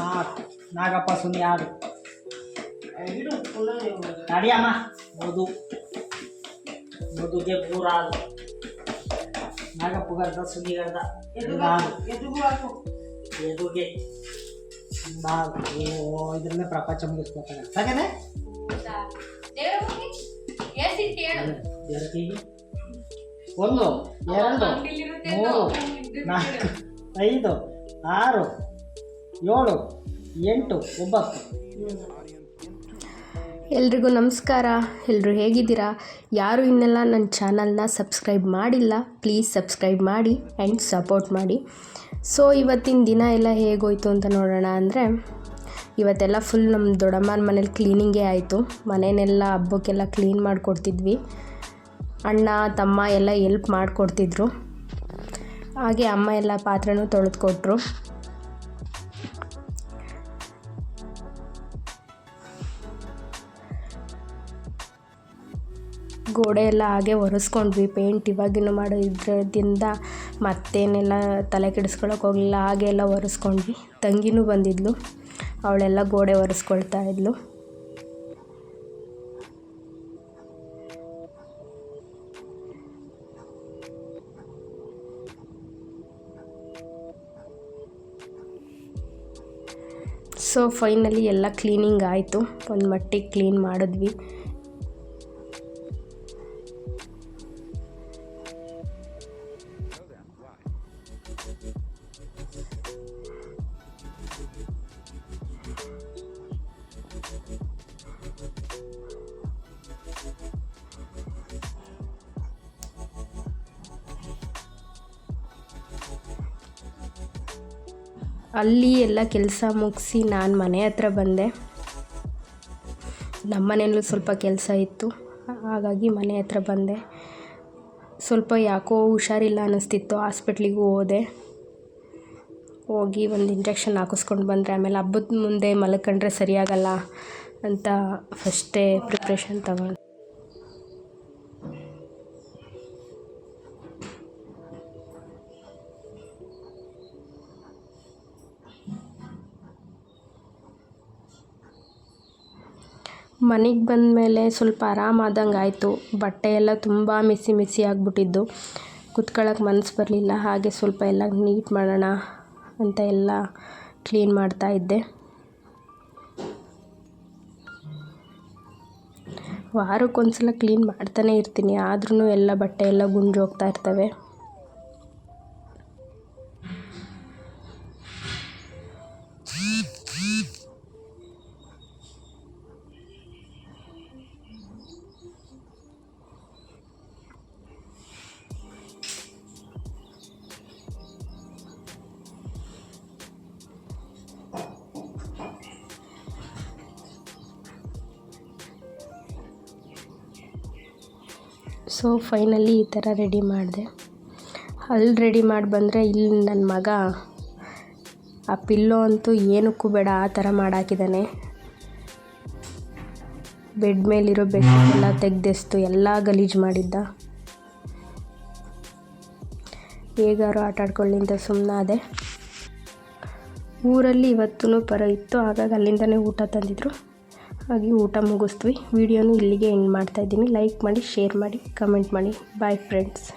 ನಾಲ್ಕು ನಾಗಪ್ಪ ಸುನಿ ಆರು ನಡಿಯಮ್ಮ. ಮೃದು. ಮೃದುಗೆ ಮೂರಾರು ನಾಗಪ್ಪಗರ್ದ ಸುನಿಗರ್ದ ಗರ್ದ ಎದುಗೆ ನಾಲ್ಕು ಪ್ರಪಂಚ ಮುಗಿಸ್ಕೊತಾರೆ ಸಾಕೇನೆ? ಒಂದು, ಎರಡು, ಮೂರು, ನಾಲ್ಕು, ಐದು, ಆರು. ಏಳು, ಎಂಟು, ಒಂಬತ್ತು. ಎಲ್ರಿಗೂ ನಮಸ್ಕಾರ. ಎಲ್ಲರೂ ಹೇಗಿದ್ದೀರಾ? ಯಾರು ಇನ್ನೆಲ್ಲ ನನ್ನ ಚಾನಲ್ನ ಸಬ್ಸ್ಕ್ರೈಬ್ ಮಾಡಿಲ್ಲ, ಪ್ಲೀಸ್ ಸಬ್ಸ್ಕ್ರೈಬ್ ಮಾಡಿ ಆ್ಯಂಡ್ ಸಪೋರ್ಟ್ ಮಾಡಿ. ಸೊ, ಇವತ್ತಿನ ದಿನ ಎಲ್ಲ ಹೇಗೋಯ್ತು ಅಂತ ನೋಡೋಣ ಅಂದರೆ, ಇವತ್ತೆಲ್ಲ ಫುಲ್ ನಮ್ಮ ದೊಡ್ಡಮ್ಮನ ಮನೇಲಿ ಕ್ಲೀನಿಂಗೇ ಆಯಿತು. ಮನೆಯನ್ನೆಲ್ಲ ಹಬ್ಬಕ್ಕೆಲ್ಲ ಕ್ಲೀನ್ ಮಾಡಿಕೊಡ್ತಿದ್ವಿ. ಅಣ್ಣ, ತಮ್ಮ ಎಲ್ಲ ಎಲ್ಪ್ ಮಾಡಿಕೊಡ್ತಿದ್ರು. ಹಾಗೆ ಅಮ್ಮ ಎಲ್ಲ ಪಾತ್ರೆನೂ ತೊಳೆದುಕೊಟ್ರು. ಗೋಡೆ ಎಲ್ಲ ಹಾಗೆ ಒರೆಸ್ಕೊಂಡ್ವಿ. ಪೇಂಟ್ ಇವಾಗಿನೂ ಮಾಡೋದ್ರಿಂದ ಮತ್ತೇನೆಲ್ಲ ತಲೆ ಕೆಡಿಸ್ಕೊಳಕ್ಕೆ ಹೋಗಲಿಲ್ಲ. ಹಾಗೆ ಎಲ್ಲ ಒರೆಸ್ಕೊಂಡ್ವಿ. ತಂಗಿನೂ ಬಂದಿದ್ಲು. ಅವಳೆಲ್ಲ ಗೋಡೆ ಒರೆಸ್ಕೊಳ್ತಾ ಇದ್ಲು. ಸೊ ಫೈನಲಿ ಎಲ್ಲ ಕ್ಲೀನಿಂಗ್ ಆಯಿತು. ಒಂದು ಮಟ್ಟಿಗೆ ಕ್ಲೀನ್ ಮಾಡಿದ್ವಿ. ಅಲ್ಲಿ ಎಲ್ಲ ಕೆಲಸ ಮುಗಿಸಿ ನಾನು ಮನೆ ಹತ್ರ ಬಂದೆ. ನಮ್ಮ ಮನೆಯಲ್ಲೂ ಸ್ವಲ್ಪ ಕೆಲಸ ಇತ್ತು. ಹಾಗಾಗಿ ಮನೆ ಹತ್ರ ಬಂದೆ. ಸ್ವಲ್ಪ ಯಾಕೋ ಹುಷಾರಿಲ್ಲ ಅನ್ನಿಸ್ತಿತ್ತು. ಹಾಸ್ಪಿಟ್ಲಿಗೂ ಹೋದೆ. ಹೋಗಿ ಒಂದು ಇಂಜೆಕ್ಷನ್ ಹಾಕಿಸ್ಕೊಂಡು ಬಂದರೆ, ಆಮೇಲೆ ಹಬ್ಬದ ಮುಂದೆ ಮಲ್ಕೊಂಡ್ರೆ ಸರಿಯಾಗಲ್ಲ ಅಂತ ಫಸ್ಟೇ ಪ್ರಿಪ್ರೇಷನ್ ತಗೊಂಡು. ಮನೆಗೆ ಬಂದಮೇಲೆ ಸ್ವಲ್ಪ ಆರಾಮಾದಂಗೆ ಆಯಿತು. ಬಟ್ಟೆ ಎಲ್ಲ ತುಂಬ ಮಿಸಿ ಮಿಸಿ ಆಗಿಬಿಟ್ಟಿದ್ದು. ಕುತ್ಕೊಳ್ಳೋಕೆ ಮನಸ್ಸು ಬರಲಿಲ್ಲ. ಹಾಗೆ ಸ್ವಲ್ಪ ಎಲ್ಲ ನೀಟ್ ಮಾಡೋಣ ಅಂತ ಎಲ್ಲ ಕ್ಲೀನ್ ಮಾಡ್ತಾ ಇದ್ದೆ. ವಾರಕ್ಕೊಂದ್ಸಲ ಕ್ಲೀನ್ ಮಾಡ್ತಾನೆ ಇರ್ತೀನಿ. ಆದ್ರೂ ಎಲ್ಲ ಬಟ್ಟೆ ಎಲ್ಲ ಗುಂಜು ಹೋಗ್ತಾ ಇರ್ತವೆ. ಸೊ ಫೈನಲಿ ಈ ಥರ ರೆಡಿ ಮಾಡಿದೆ. ಅಲ್ಲಿ ರೆಡಿ ಮಾಡಿ ಬಂದರೆ ಇಲ್ಲಿ ನನ್ನ ಮಗ ಆ ಪಿಲ್ಲೋ ಅಂತೂ ಏನಕ್ಕೂ ಬೇಡ, ಆ ಥರ ಮಾಡಾಕಿದ್ದಾನೆ ಬೆಡ್ ಮೇಲಿರೋ ಬೆಡ್ ಎಲ್ಲ ತೆಗ್ದೆಸ್ತು, ಎಲ್ಲ ಗಲೀಜು ಮಾಡಿದ್ದ. ಹೇಗಾರು ಆಟ ಆಡ್ಕೊಳ್ಳಿ ಅಂತ ಸುಮ್ಮನಾದೆ ಊರಲ್ಲಿ ಇವತ್ತೂ ಪರ ಇತ್ತು, ಹಾಗಾಗಿ ಅಲ್ಲಿಂದನೇ ಊಟ ತಂದಿದ್ರು. ಹಾಗೆ ಊಟ ಮುಗಿಸ್ತೀವಿ ವಿಡಿಯೋನು ಇಲ್ಲಿಗೆ ಎಂಡ್ ಮಾಡ್ತಾಯಿದ್ದೀನಿ ಲೈಕ್ ಮಾಡಿ ಶೇರ್ ಮಾಡಿ ಕಮೆಂಟ್ ಮಾಡಿ. Bye friends